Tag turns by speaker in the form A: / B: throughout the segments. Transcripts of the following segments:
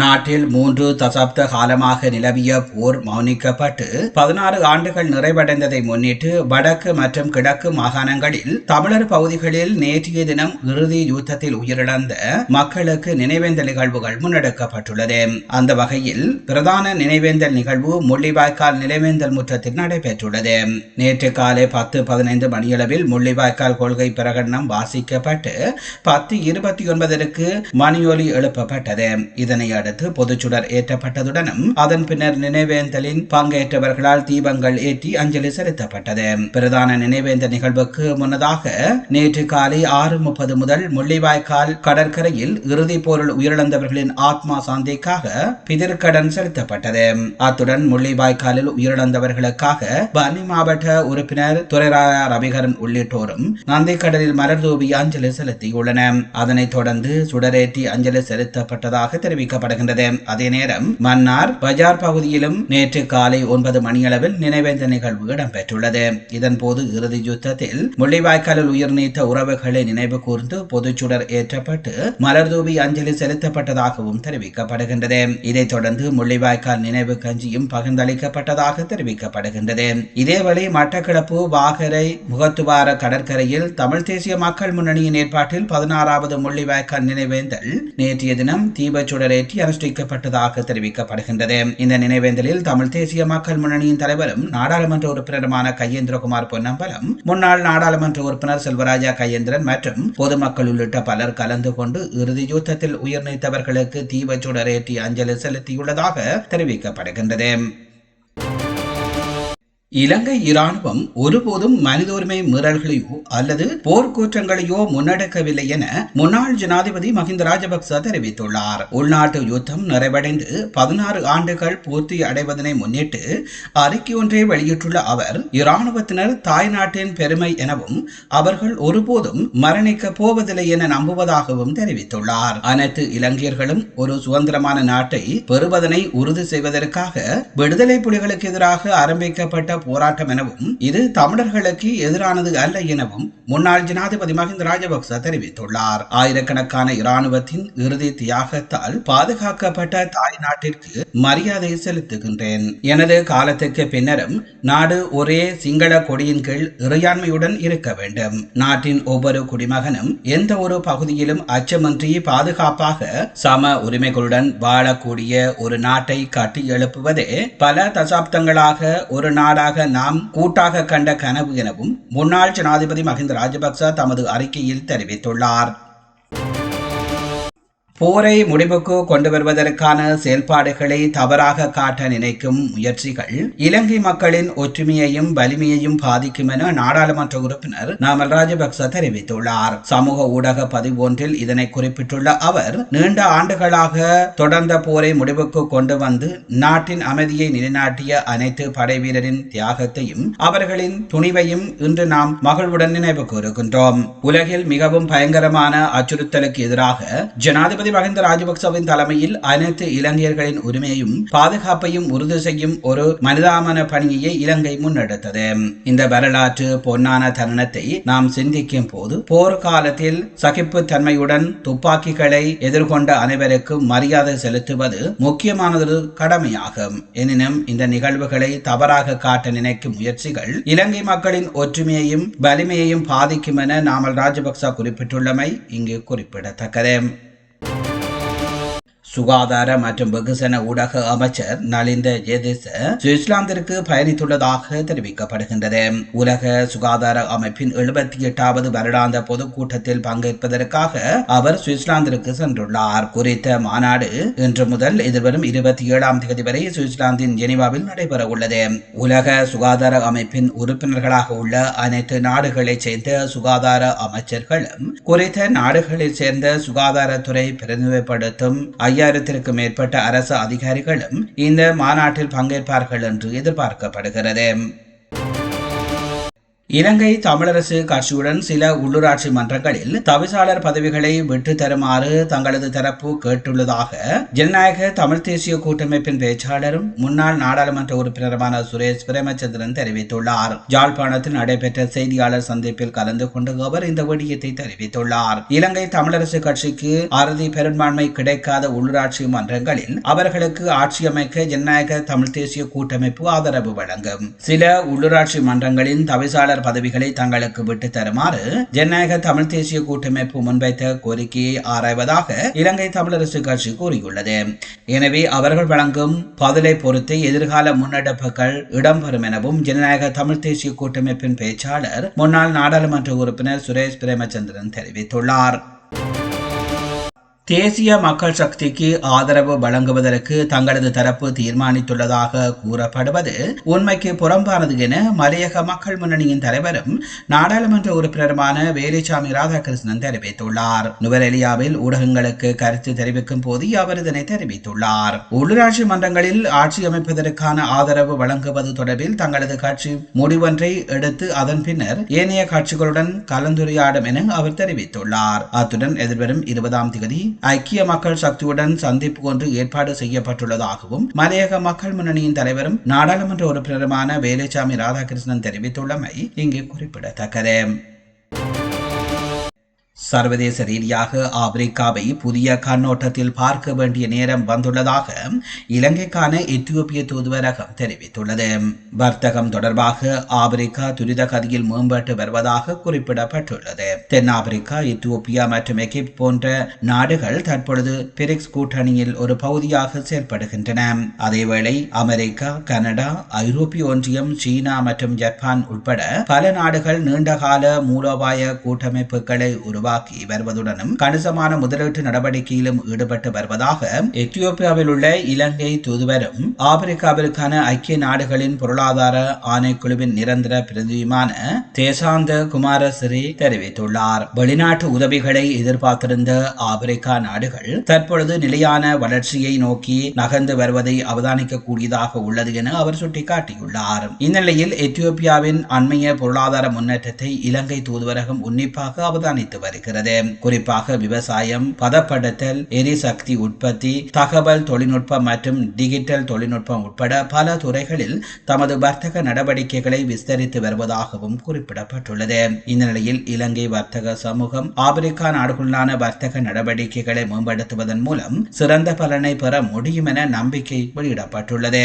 A: நாட்டில் மூன்று தசாப்த காலமாக நிலவிய போர் மௌனிக்கப்பட்டு பதினாறு ஆண்டுகள் நிறைவடைந்ததை முன்னிட்டு வடக்கு மற்றும் கிழக்கு மாகாணங்களில் தமிழர் பகுதிகளில் நேற்றைய தினம் இறுதி யுத்தத்தில் உயிரிழந்த மக்களுக்கு நினைவேந்தல் நிகழ்வுகள் முன்னெடுக்கப்பட்டுள்ளது அந்த வகையில் பிரதான நினைவேந்தல் நிகழ்வு முள்ளிவாய்க்கால் நினைவேந்தல் முற்றத்தில் நடைபெற்றுள்ளது நேற்று காலை பத்து பதினைந்து மணியளவில் முள்ளிவாய்க்கால் கொள்கை பிரகடனம் வாசிக்கப்பட்டு பத்து இருபத்தி ஒன்பதற்கு மணியொலி எழுப்பப்பட்டது இதனை அடுத்து பொதுச்சுடர் ஏற்றப்பட்டதுடனும் அதன் பின்னர் நினைவேந்தலின் பங்கேற்றவர்களால் தீபங்கள் ஏற்றி அஞ்சலி செலுத்தப்பட்டது பிரதான நினைவேந்த நிகழ்வுக்கு முன்னதாக நேற்று காலை ஆறு முப்பது முதல் முள்ளிவாய்க்கால் கடற்கரையில் இறுதிப் போரில் உயிரிழந்தவர்களின் ஆத்மா சாந்திக்காக பிதிர்கடன் செலுத்தப்பட்டது அத்துடன் முள்ளிவாய்க்காலில் உயிரிழந்தவர்களுக்காக பனி மாவட்ட உறுப்பினர் துறைராயா ரவிகரன் உள்ளிட்டோரும் நந்திக்கடலில் கடலில் தூவி அஞ்சலி செலுத்தியுள்ளனர் அதனைத் தொடர்ந்து சுடரேற்றி அஞ்சலி செலுத்தப்பட்டதாக தெரிவிக்கப்பட்டது கொண்டாடப்படுகின்றது அதே நேரம் மன்னார் பஜார் பகுதியிலும் நேற்று காலை ஒன்பது மணியளவில் நினைவேந்த நிகழ்வு இடம்பெற்றுள்ளது இதன்போது இறுதி யுத்தத்தில் முள்ளிவாய்க்காலில் உயிர் நீத்த உறவுகளை நினைவு கூர்ந்து பொதுச்சுடர் ஏற்றப்பட்டு மலர்தூவி அஞ்சலி செலுத்தப்பட்டதாகவும் தெரிவிக்கப்படுகின்றது இதைத் தொடர்ந்து முள்ளிவாய்க்கால் நினைவு கஞ்சியும் பகிர்ந்தளிக்கப்பட்டதாக தெரிவிக்கப்படுகின்றது இதேவழி மட்டக்கிழப்பு வாகரை முகத்துவார கடற்கரையில் தமிழ் தேசிய மக்கள் முன்னணியின் ஏற்பாட்டில் பதினாறாவது முள்ளிவாய்க்கால் நினைவேந்தல் நேற்றைய தினம் தீபச்சுடரேற்றி அனுஷ்டிக்கப்பட்டதாக தெரிவிக்கப்படுகின்றது இந்த நினைவேந்தலில் தமிழ் தேசிய மக்கள் முன்னணியின் தலைவரும் நாடாளுமன்ற உறுப்பினருமான கையேந்திரகுமார் பொன்னம்பலம் முன்னாள் நாடாளுமன்ற உறுப்பினர் செல்வராஜா கையேந்திரன் மற்றும் பொதுமக்கள் உள்ளிட்ட பலர் கலந்து கொண்டு இறுதி யுத்தத்தில் உயிர் நீத்தவர்களுக்கு தீபச்சுடரேற்றி அஞ்சலி செலுத்தியுள்ளதாக தெரிவிக்கப்படுகின்றது இலங்கை இராணுவம் ஒருபோதும் மனித உரிமை மீறல்களையோ அல்லது போர்க்குற்றங்களையோ முன்னெடுக்கவில்லை என முன்னாள் ஜனாதிபதி மஹிந்த ராஜபக்ச தெரிவித்துள்ளார் உள்நாட்டு யுத்தம் நிறைவடைந்து பதினாறு ஆண்டுகள் பூர்த்தி அடைவதனை முன்னிட்டு அறிக்கை ஒன்றை வெளியிட்டுள்ள அவர் இராணுவத்தினர் தாய் நாட்டின் பெருமை எனவும் அவர்கள் ஒருபோதும் மரணிக்க போவதில்லை என நம்புவதாகவும் தெரிவித்துள்ளார் அனைத்து இலங்கையர்களும் ஒரு சுதந்திரமான நாட்டை பெறுவதனை உறுதி செய்வதற்காக விடுதலை புலிகளுக்கு எதிராக ஆரம்பிக்கப்பட்ட போராட்டம் எனவும் இது தமிழர்களுக்கு எதிரானது அல்ல எனவும் முன்னாள் ஜனாதிபதி மஹிந்த ராஜபக்ச தெரிவித்துள்ளார் ஆயிரக்கணக்கான இராணுவத்தின் இறுதி தியாகத்தால் பாதுகாக்கப்பட்ட தாய் நாட்டிற்கு மரியாதை செலுத்துகின்றேன் எனது காலத்துக்கு பின்னரும் நாடு ஒரே சிங்கள கொடியின் கீழ் இறையாண்மையுடன் இருக்க வேண்டும் நாட்டின் ஒவ்வொரு குடிமகனும் எந்த ஒரு பகுதியிலும் அச்சமின்றி பாதுகாப்பாக சம உரிமைகளுடன் வாழக்கூடிய ஒரு நாட்டை கட்டி எழுப்புவதே பல தசாப்தங்களாக ஒரு நாடாக முன்னதாக நாம் கூட்டாக கண்ட கனவு எனவும் முன்னாள் ஜனாதிபதி மஹிந்த ராஜபக்ச தமது அறிக்கையில் தெரிவித்துள்ளார் போரை முடிவுக்கு கொண்டு வருவதற்கான செயல்பாடுகளை தவறாக காட்ட நினைக்கும் முயற்சிகள் இலங்கை மக்களின் ஒற்றுமையையும் வலிமையையும் பாதிக்கும் என நாடாளுமன்ற உறுப்பினர் நாமல் ராஜபக்ச தெரிவித்துள்ளார் சமூக ஊடக பதிவு ஒன்றில் இதனை குறிப்பிட்டுள்ள அவர் நீண்ட ஆண்டுகளாக தொடர்ந்த போரை முடிவுக்கு கொண்டு வந்து நாட்டின் அமைதியை நிலைநாட்டிய அனைத்து படைவீரரின் தியாகத்தையும் அவர்களின் துணிவையும் இன்று நாம் மகிழ்வுடன் நினைவு கூறுகின்றோம் உலகில் மிகவும் பயங்கரமான அச்சுறுத்தலுக்கு எதிராக ஜனாதிபதி மகிந்த ராஜபக்சவின் தலைமையில் அனைத்து இலங்கையர்களின் உரிமையையும் பாதுகாப்பையும் உறுதி செய்யும் ஒரு மனிதாமன பணியை இலங்கை முன்னெடுத்தது இந்த வரலாற்று பொன்னான தருணத்தை நாம் சிந்திக்கும் போது போர் சகிப்பு தன்மையுடன் துப்பாக்கிகளை எதிர்கொண்ட அனைவருக்கும் மரியாதை செலுத்துவது முக்கியமானது கடமையாகும் எனினும் இந்த நிகழ்வுகளை தவறாக காட்ட நினைக்கும் முயற்சிகள் இலங்கை மக்களின் ஒற்றுமையையும் வலிமையையும் பாதிக்கும் என நாமல் ராஜபக்ச குறிப்பிட்டுள்ளமை இங்கு குறிப்பிடத்தக்கது சுகாதார மற்றும் வெகுசன ஊடக அமைச்சர் நலிந்த ஜேதேச சுவிட்சர்லாந்திற்கு பயணித்துள்ளதாக தெரிவிக்கப்படுகின்றது உலக சுகாதார அமைப்பின் எழுபத்தி எட்டாவது வருடாந்த பொதுக்கூட்டத்தில் பங்கேற்பதற்காக அவர் சுவிட்சர்லாந்திற்கு சென்றுள்ளார் குறித்த மாநாடு இன்று முதல் எதிர்வரும் இருபத்தி ஏழாம் தேதி வரை சுவிட்சர்லாந்தின் ஜெனிவாவில் நடைபெற உள்ளது உலக சுகாதார அமைப்பின் உறுப்பினர்களாக உள்ள அனைத்து நாடுகளைச் சேர்ந்த சுகாதார அமைச்சர்களும் குறித்த நாடுகளைச் சேர்ந்த சுகாதாரத்துறை பிரதிநிதிப்படுத்தும் ஐ ஐயாயிரத்திற்கும் மேற்பட்ட அரசு அதிகாரிகளும் இந்த மாநாட்டில் பங்கேற்பார்கள் என்று எதிர்பார்க்கப்படுகிறது இலங்கை தமிழரசு கட்சியுடன் சில உள்ளூராட்சி மன்றங்களில் தவிசாளர் பதவிகளை விட்டு தருமாறு தங்களது தரப்பு கேட்டுள்ளதாக ஜனநாயக தமிழ் தேசிய கூட்டமைப்பின் பேச்சாளரும் முன்னாள் நாடாளுமன்ற உறுப்பினருமான சுரேஷ் பிரேமச்சந்திரன் தெரிவித்துள்ளார் ஜாழ்ப்பாணத்தில் நடைபெற்ற செய்தியாளர் சந்திப்பில் கலந்து கொண்டு அவர் இந்த வடியத்தை தெரிவித்துள்ளார் இலங்கை தமிழரசு கட்சிக்கு அறுதி பெரும்பான்மை கிடைக்காத உள்ளூராட்சி மன்றங்களில் அவர்களுக்கு ஆட்சியமைக்க ஜனநாயக தமிழ் தேசிய கூட்டமைப்பு ஆதரவு வழங்கும் சில உள்ளூராட்சி மன்றங்களின் தவிசாளர் பதவிகளை தங்களுக்கு விட்டு தருமாறு ஜனநாயக தமிழ் தேசிய கூட்டமைப்பு முன்வைத்த கோரிக்கையை ஆராய்வதாக இலங்கை தமிழரசு கட்சி கூறியுள்ளது எனவே அவர்கள் வழங்கும் பதிலை பொறுத்து எதிர்கால முன்னெடுப்புகள் இடம்பெறும் எனவும் ஜனநாயக தமிழ் தேசிய கூட்டமைப்பின் பேச்சாளர் முன்னாள் நாடாளுமன்ற உறுப்பினர் சுரேஷ் பிரேமச்சந்திரன் தெரிவித்துள்ளார் தேசிய மக்கள் சக்திக்கு ஆதரவு வழங்குவதற்கு தங்களது தரப்பு தீர்மானித்துள்ளதாக கூறப்படுவது உண்மைக்கு புறம்பானது என மலையக மக்கள் முன்னணியின் தலைவரும் நாடாளுமன்ற உறுப்பினருமான வேலுசாமி ராதாகிருஷ்ணன் தெரிவித்துள்ளார் நுவரெலியாவில் ஊடகங்களுக்கு கருத்து தெரிவிக்கும் போது அவர் இதனை தெரிவித்துள்ளார் உள்ளூராட்சி மன்றங்களில் ஆட்சி அமைப்பதற்கான ஆதரவு வழங்குவது தொடர்பில் தங்களது கட்சி முடிவொன்றை எடுத்து அதன் பின்னர் ஏனைய கட்சிகளுடன் கலந்துரையாடும் என அவர் தெரிவித்துள்ளார் அத்துடன் எதிர்வரும் இருபதாம் தேதி ஐக்கிய மக்கள் சக்தியுடன் சந்திப்பு ஒன்று ஏற்பாடு செய்யப்பட்டுள்ளதாகவும் மலையக மக்கள் முன்னணியின் தலைவரும் நாடாளுமன்ற உறுப்பினருமான வேலுச்சாமி ராதாகிருஷ்ணன் தெரிவித்துள்ளமை இங்கு குறிப்பிடத்தக்கது சர்வதேச ரீதியாக ஆப்பிரிக்காவை புதிய கண்ணோட்டத்தில் பார்க்க வேண்டிய நேரம் வந்துள்ளதாக இலங்கைக்கான எத்தியோப்பிய தூதுவரகம் தெரிவித்துள்ளது வர்த்தகம் தொடர்பாக ஆப்பிரிக்கா துரித கதியில் மேம்பட்டு வருவதாக குறிப்பிடப்பட்டுள்ளது தென்னாப்பிரிக்கா எத்தியோப்பியா மற்றும் எகிப்த் போன்ற நாடுகள் தற்பொழுது பிரிக்ஸ் கூட்டணியில் ஒரு பகுதியாக செயற்படுகின்றன அதேவேளை அமெரிக்கா கனடா ஐரோப்பிய ஒன்றியம் சீனா மற்றும் ஜப்பான் உட்பட பல நாடுகள் நீண்டகால மூலோபாய கூட்டமைப்புகளை உருவாக்க உருவாக்கி வருவதுடனும் கணிசமான முதலீட்டு நடவடிக்கையிலும் ஈடுபட்டு வருவதாக எத்தியோப்பியாவில் உள்ள இலங்கை தூதுவரும் ஆப்பிரிக்காவிற்கான ஐக்கிய நாடுகளின் பொருளாதார ஆணைக்குழுவின் நிரந்தர பிரதியுமான தேசாந்த குமாரசிறி தெரிவித்துள்ளார் வெளிநாட்டு உதவிகளை எதிர்பார்த்திருந்த ஆப்பிரிக்கா நாடுகள் தற்பொழுது நிலையான வளர்ச்சியை நோக்கி நகர்ந்து வருவதை அவதானிக்க கூடியதாக உள்ளது என அவர் சுட்டிக்காட்டியுள்ளார் இந்நிலையில் எத்தியோப்பியாவின் அண்மைய பொருளாதார முன்னேற்றத்தை இலங்கை தூதுவரகம் உன்னிப்பாக அவதானித்து வருகிறது இருக்கிறது குறிப்பாக விவசாயம் பதப்படுத்தல் எரிசக்தி உற்பத்தி தகவல் தொழில்நுட்பம் மற்றும் டிஜிட்டல் தொழில்நுட்பம் உட்பட பல துறைகளில் தமது வர்த்தக நடவடிக்கைகளை விஸ்தரித்து வருவதாகவும் குறிப்பிடப்பட்டுள்ளது இந்த நிலையில் இலங்கை வர்த்தக சமூகம் ஆப்பிரிக்கா நாடுகளான வர்த்தக நடவடிக்கைகளை மேம்படுத்துவதன் மூலம் சிறந்த பலனை பெற முடியும் என நம்பிக்கை வெளியிடப்பட்டுள்ளது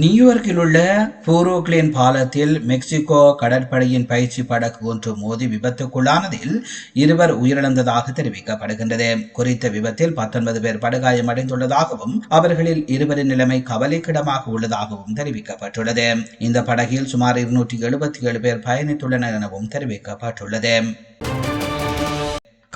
A: நியூயார்க்கில் உள்ள பூரோக்லின் பாலத்தில் மெக்சிகோ கடற்படையின் பயிற்சி படகு ஒன்று மோதி விபத்துக்குள்ளானதில் இருவர் உயிரிழந்ததாக தெரிவிக்கப்படுகின்றது குறித்த விபத்தில் பத்தொன்பது பேர் படுகாயமடைந்துள்ளதாகவும் அவர்களில் இருவரின் நிலைமை கவலைக்கிடமாக உள்ளதாகவும் தெரிவிக்கப்பட்டுள்ளது இந்த படகில் சுமார் இருநூற்றி எழுபத்தி ஏழு பேர் பயணித்துள்ளனர் எனவும் தெரிவிக்கப்பட்டுள்ளது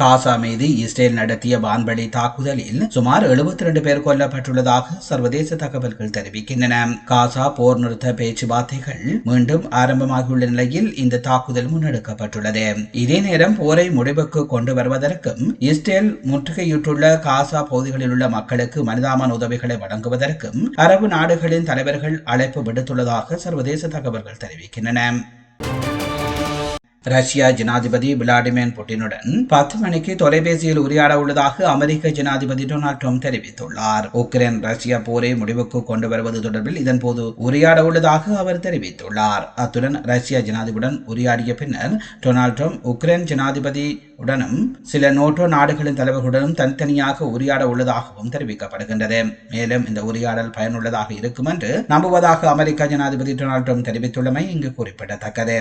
A: காசா மீது இஸ்ரேல் நடத்திய வான்படி தாக்குதலில் சுமார் எழுபத்தி ரெண்டு பேர் கொல்லப்பட்டுள்ளதாக சர்வதேச தகவல்கள் தெரிவிக்கின்றன காசா போர் நிறுத்த பேச்சுவார்த்தைகள் மீண்டும் ஆரம்பமாகியுள்ள நிலையில் இந்த தாக்குதல் முன்னெடுக்கப்பட்டுள்ளது இதே நேரம் போரை முடிவுக்கு கொண்டு வருவதற்கும் இஸ்ரேல் முற்றுகையிட்டுள்ள காசா பகுதிகளில் உள்ள மக்களுக்கு மனிதாமன் உதவிகளை வழங்குவதற்கும் அரபு நாடுகளின் தலைவர்கள் அழைப்பு விடுத்துள்ளதாக சர்வதேச தகவல்கள் தெரிவிக்கின்றன ரஷ்யா ஜனாதிபதி விளாடிமிர் புட்டினுடன் பத்து மணிக்கு தொலைபேசியில் உரையாட உள்ளதாக அமெரிக்க ஜனாதிபதி டொனால்ட் ட்ரம்ப் தெரிவித்துள்ளார் உக்ரைன் ரஷ்யா போரை முடிவுக்கு கொண்டு வருவது தொடர்பில் இதன்போது உரையாட உள்ளதாக அவர் தெரிவித்துள்ளார் அத்துடன் ரஷ்யா ஜனாதிபதியுடன் உரையாடிய பின்னர் டொனால்ட் ட்ரம்ப் உக்ரைன் ஜனாதிபதி உடனும் சில நோட்டோ நாடுகளின் தலைவர்களுடனும் தனித்தனியாக உரையாட உள்ளதாகவும் தெரிவிக்கப்படுகின்றது மேலும் இந்த உரையாடல் பயனுள்ளதாக இருக்கும் என்று நம்புவதாக அமெரிக்க ஜனாதிபதி டொனால்ட் ட்ரம்ப் தெரிவித்துள்ளமை இங்கு குறிப்பிடத்தக்கது